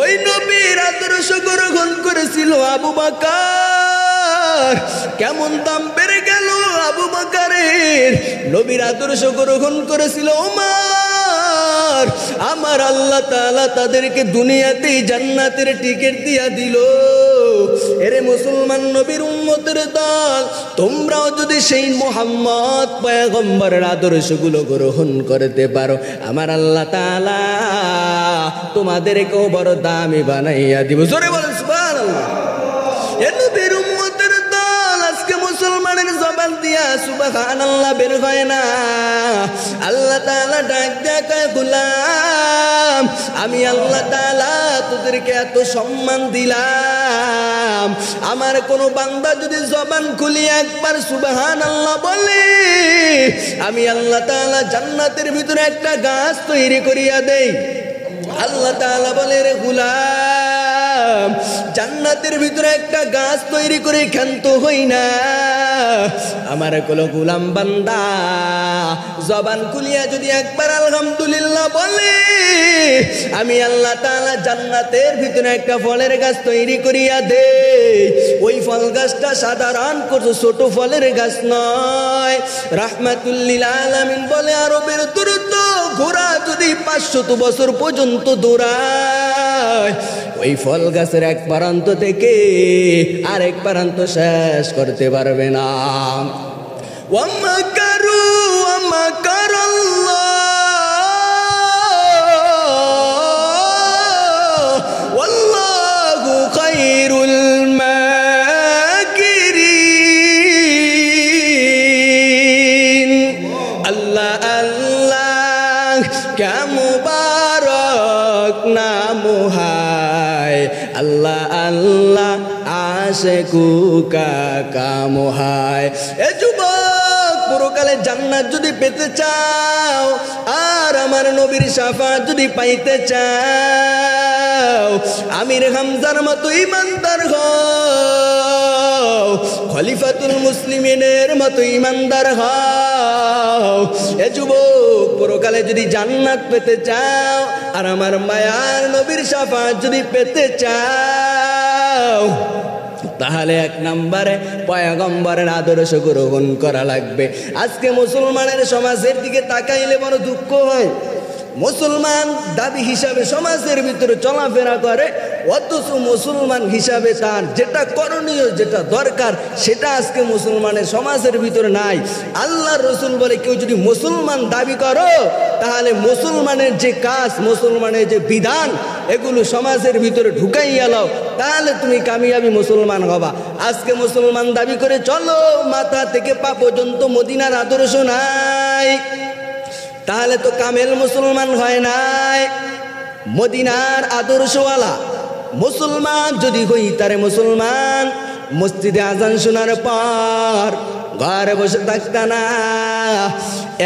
ওই নবীর আদর্শ গ্রহণ করেছিল আবু বাকার। কেমন দাম বেড়ে গেল আবু বাকারের? নবীর আদর্শ গ্রহণ করেছিল আমার আল্লাহ তাআলা তাদেরকে দুনিয়াতেই জান্নাতের টিকিট দিয়া দিল। এরে মুসলমান নবীর উম্মতের দল, তোমরাও যদি সেই মোহাম্মদ পয়গম্বরের আদর্শগুলো গ্রহণ করতে পারো, আমার আল্লাহ তালা তোমাদেরকেও বড় দামি বানাইয়া দিব। জোরে বলেন জবান দিয়া সুবহানাল্লাহ বের হয় না। আল্লাহ তাআলা ডাক কয়, গোলাম, আমি আল্লাহ তালা তোদেরকে এত সম্মান দিলাম। আমার কোন বান্দা যদি জবান খুলি একবার সুবহানাল্লাহ বলে, আমি আল্লাহ তাআলা জান্নাতের ভিতরে একটা গাছ তৈরি করিয়া দেই। আল্লাহ তালা বলে, রে গুলাম, জান্নাতের ভিতরে একটা গাছ তৈরি করে ক্ষান্ত হই না। আমার কোন গুলাম বান্দা। জবান খুলিয়া যদি একবার আলহামদুলিল্লাহ বলে, আমি আল্লাহ তাআলা জান্নাতের ভিতরে একটা ফলের গাছ তৈরি করিয়া দে। ওই ফল গাছটা সাধারণ করছ, ছোট ফলের গাছ নয়। রাহমাতুল্লিল আলামিন বলে, আরবের দ্রুত ঘোড়া যদি পাঁচশত বছর পর্যন্ত দৌড়ায় ওই ফল গাছের এক প্রান্ত থেকে আরেক প্রান্ত শেষ করতে পারবে না। ওয়ামাকারু ওয়ামাকারাল্লাহ কুকা কাম হায় এ যুবক, পুরকালে জান্নাত যদি পেতে চাও, আর আমার নবীর সাফাত যদি পাইতে চাও, আমির হামজার মতো ইমানদার হও, খলিফাতুল মুসলিমিনের মতো ইমানদার হও। এ যুবক, পরকালে যদি জান্নাত পেতে চাও, আর আমার মায়ার নবীর সাফাত যদি পেতে চাও তাহলে এক নম্বরে পয়াগম্বরের আদর্শ গ্রহণ করা লাগবে। আজকে মুসলমানের সমাজের দিকে তাকাইলে বড় দুঃখ হয়। মুসলমান দাবি হিসাবে সমাজের ভিতরে চলাফেরা করে, অথচ মুসলমান হিসাবে তার যেটা করণীয়, যেটা দরকার, সেটা আজকে মুসলমানের সমাজের ভিতরে নাই। আল্লাহর রসুল বলে, কেউ যদি মুসলমান দাবি করো, তাহলে মুসলমানের যে কাজ, মুসলমানের যে বিধান, এগুলো সমাজের ভিতরে ঢুকাইয়া লাও, তাহলে তুমি কামিয়াবি মুসলমান হবা। আজকে মুসলমান দাবি করে, চলো, মাথা থেকে পা পর্যন্ত মদিনার আদর্শ নাই। তাহলে তো কামেল মুসলমান হয় নাই। মদিনার আদর্শওয়ালা মুসলমান যদি হই তারে মুসলমান, মসজিদে আজান শোনার পর ঘরে বসে থাকতা না।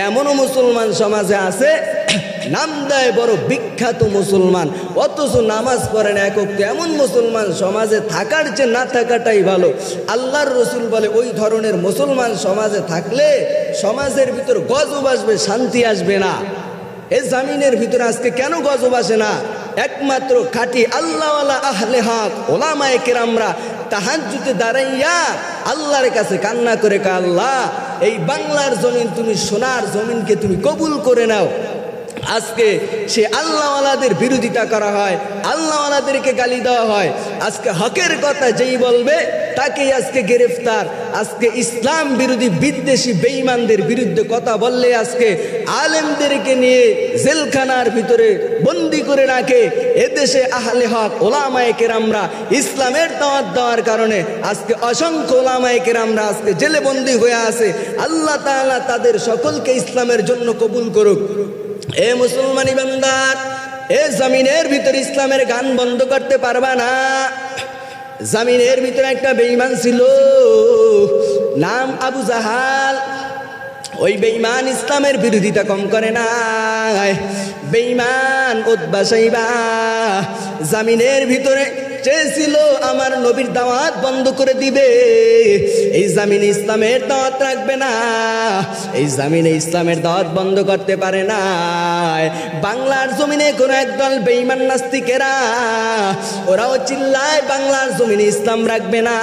এমনও মুসলমান সমাজে আছে নাম দেয় বড় বিখ্যাত মুসলমান। অথচ নামাজ পড়েন একক এমন মুসলমান সমাজে থাকার চেয়ে না থাকাটাই ভালো। আল্লাহর রসুল বলে, ওই ধরনের মুসলমান সমাজে থাকলে সমাজের ভিতর গজব আসবে, শান্তি আসবে না। এ জামিনের ভিতরে আজকে কেন গজব আসে না? একমাত্র খাটি আল্লাহওয়ালা আহলে হক, ওলামায়ে কেরামরা তাহাজ্জুতে দাঁড়াইয়া আল্লাহর কাছে কান্না করে, কা আল্লাহ, এই বাংলার জমিন তুমি সোনার জমিনকে তুমি কবুল করে নাও। আজকে সে আল্লাহওয়ালাদের বিরোধিতা করা হয়, আল্লাহওয়ালাদেরকে গালি দেওয়া হয়। আজকে হকের কথা যেই বলবে, তাকেই আজকে গ্রেফতার। আজকে ইসলাম বিরোধী বিদ্বেষী বেঈমানদের বিরুদ্ধে কথা বললে আজকে আলেমদেরকে নিয়ে জেলখানার ভিতরে বন্দি করে রাখে। এদেশে আহলে হক, ওলামায়ে কেরামরা ইসলামের দাওয়াত দেওয়ার কারণে আজকে অসংখ্য ওলামায়ে কেরামরা আজকে জেলে বন্দি হয়ে আছে। আল্লাহ তাআলা তাদের সকলকে ইসলামের জন্য কবুল করুক। এ মুসলমানি বান্দার এ জামিনের ভিতর ইসলামের গান বন্ধ করতে পারবা না। জামিনের ভিতরে একটা বেঈমান ছিল, নাম আবু জাহাল। ওই বেঈমান ইসলামের বিরোধিতা কম করে নাই। বেঈমান উদ্বাসাইবা জামিনের ভিতরে চেয়েছিল আমার নবীর দাওয়াত বন্ধ করে দিবে। এই জামিনে ইসলামের দাওয়াত রাখবে না। এই জামিনে ইসলামের দাওয়াত বন্ধ করতে পারে না। বাংলার জমিনে কোনো একদল বেইমান নাস্তিকেরা, ওরাও চিল্লায় বাংলার জমিনে ইসলাম রাখবে না,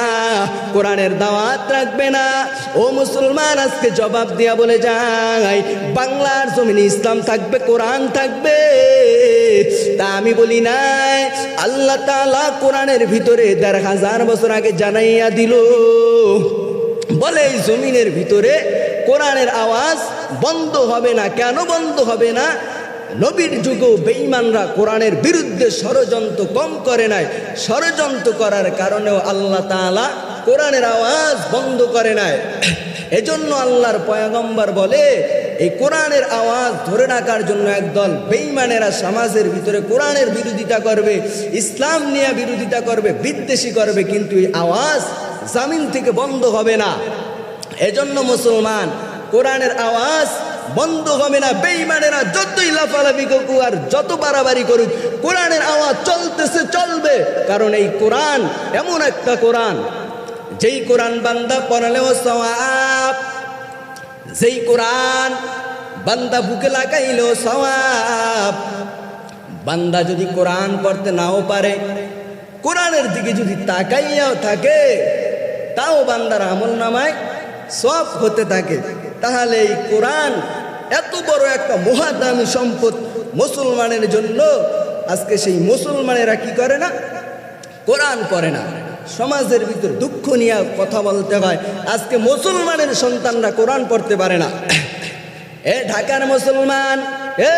কোরআনের দাওয়াত রাখবে না। ও মুসলমান, আজকে জবাব দিয়া বলে যায়, বাংলার জমিনে ইসলাম থাকবে, কোরআন থাকবে। তা আমি বলি নাই, আল্লাহ তাআলা কোরআনের ভিতরে দেড় হাজার বছর আগে জানাইয়া দিল। বলে জমিনের ভিতরে কোরআনের আওয়াজ বন্ধ হবে না? কেন বন্ধ হবে না? নবীর যুগেও বেঈমানরা কোরআনের বিরুদ্ধে ষড়যন্ত্র কম করে নাই। ষড়যন্ত্র করার কারণেও আল্লাহ তাআলা কোরআনের আওয়াজ বন্ধ করে নাই। এজন্য আল্লাহর পয়গম্বর বলে এই কোরআনের আওয়াজ ধরে রাখার জন্য একদল বেঈমানেরা সমাজের ভিতরে কোরআনের বিরোধিতা করবে, ইসলাম নিয়ে বিরোধিতা করবে, বিদ্বেষী করবে, কিন্তু এই আওয়াজ জামিন থেকে বন্ধ হবে না। এজন্য মুসলমান, কোরআনের আওয়াজ বন্ধ হবে না। বেঈমানেরা যতই লাফালাফি করুক আর যত বাড়াবাড়ি করুক, কোরআনের আওয়াজ চলতেছে, চলবে। কারণ এই কোরআন এমন একটা কোরআন, যেই কোরআন বান্দা পড়ালেও সওয়াব যেই কোরআন বান্দা বুকে লাগাইল সওয়াব, বান্দা যদি কোরআন পড়তে নাও পারে, কোরআনের দিকে যদি তাকাইয়াও থাকে, তাও বান্দার আমল নামায় সব হতে থাকে। তাহলে এই কোরআন এত বড় একটা মহাদামি সম্পদ মুসলমানের জন্য, আজকে সেই মুসলমানেরা কি করে না? কোরআন পড়ে না। সমাজের ভিতর দুঃখ নিয়ে কথা বলতে হয়। আজকে মুসলমানের সন্তানরা কোরআন পড়তে পারে না। এ ঢাকার মুসলমান, এ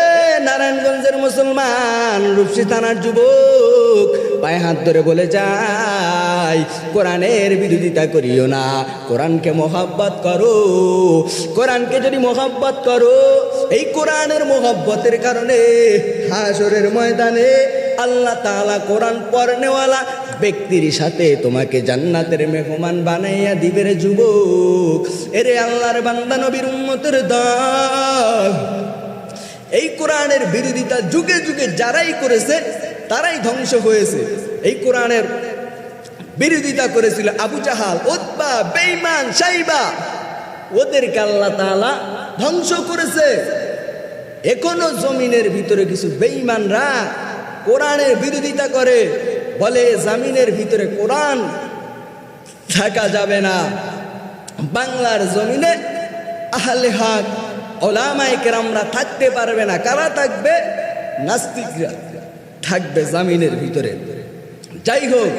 নারায়ণগঞ্জের মুসলমান, রূপসী থানার যুবক, পায়ে হাত ধরে বলে যাই, কোরআনের বিরোধিতা করিও না। কোরআনকে মোহাব্বত করো। কোরআনকে যদি মোহাব্বত করো, এই কোরআনের মোহাব্বতের কারণে হাসরের ময়দানে আল্লাহ তাআলা কোরআন পড়নেওয়ালা ব্যক্তির সাথে তোমাকে জান্নাতের মেহমান বানাইয়া দিবে রে যুবক। এরে আল্লাহর বান্দা, নবীর উম্মতের দল। এই কোরআনের বিরোধিতা যুগে যুগে যারাই করেছে, তারাই ধ্বংস হয়েছে। এই কোরআনের বিরোধিতা করেছিল আবু জাহাল ওতবা বেঈমান, সাইবা। ওদেরকে আল্লাহ তাআলা ধ্বংস করেছে। এখনও জমিনের ভিতরে কিছু বেঈমানরা কোরআনের বিরোধিতা করে। বলে জামিনের ভিতরে কোরআন থাকা যাবে না। বাংলার জমিনে আহলে হক, ওলামায়ে কেরামরা থাকতে পারবে না। কারা থাকবে? নাস্তিকরা থাকবে জামিনের ভিতরে। যাই হোক,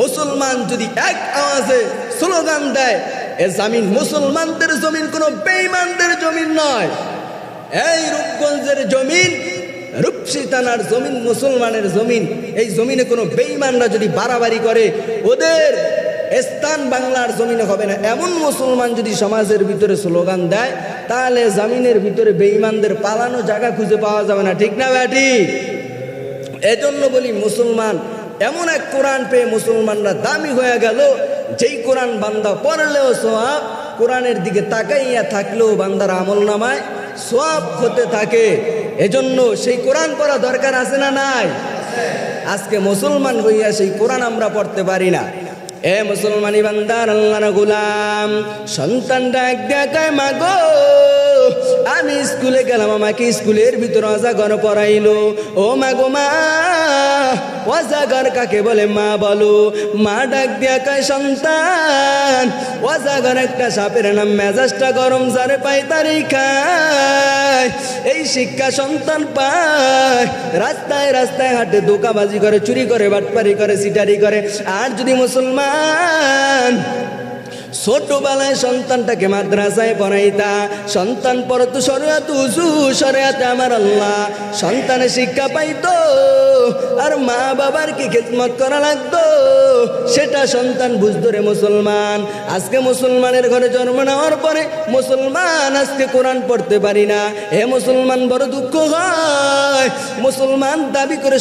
মুসলমান যদি এক আওয়াজে স্লোগান দেয়, এ জামিন মুসলমানদের জমিন, কোনো বেঈমানদের জমিন নয়। এই রূপগঞ্জের জমিন রূপসী থানার জমিন, মুসলমানের জমিন, এই জমিনে কোনো বেঈমানরা যদি বাড়াবাড়ি করে, ওদের স্থান বাংলার জমিনে হবে না। এমন মুসলমান যদি সমাজের ভিতরে স্লোগান দেয়, তাহলে জামিনের ভিতরে বেঈমানদের পালানো জায়গা খুঁজে পাওয়া যাবে না। ঠিক না ব্যাটি? এজন্য বলি, মুসলমান, এমন এক কোরআন পেয়ে মুসলমানরা দামি হয়ে গেল, যেই কোরআন বান্দা পড়লেও সোয়াব, কোরআনের দিকে তাকাইয়া থাকলেও বান্দার আমল নামায় সোয়াব হতে থাকে। এজন্য সেই কোরআন পড়া দরকার আছে না নাই? আজকে মুসলমান হইয়া সেই কোরআন আমরা পড়তে পারি না। এ মুসলমানি বান্দার আল্লাহ গোলাম সন্তান ডাক দেখায়, মাগো, আমি স্কুলে গেলাম, আমাকে স্কুলের ভিতর অজাগর পড়াইলো। ও মা গো মা, অজাগর কাকে বলে? মা বলো, মা ডাক দিয়া কয় সন্তান, অজাগর একটা সাপের নাম, মেজাজটা গরম যারে পাই তারই এই শিক্ষা সন্তান পায়। রাস্তায় রাস্তায় হাটে দোকাবাজি করে, চুরি করে, বাটপারি করে, সিটারি করে। আর যদি মুসলমান ছোটবেলায় সন্তানটাকে মাদ্রাসায় পড়াইতা, সন্তান পড়তো সরিয়াত উজু সরিয়াতে আমার আল্লাহ। সন্তানে শিক্ষা পাইতো। আর মা বাবার কি খেদমত করা লাগতো? সেটা সন্তান বুঝতো রে মুসলমান। আজকে মুসলমানের ঘরে জন্ম নেওয়ার পরে মুসলমান আজকে কোরআন পড়তে পারি না। হে মুসলমান, বড় দুঃখ হয়। মুসলমান দাবি করে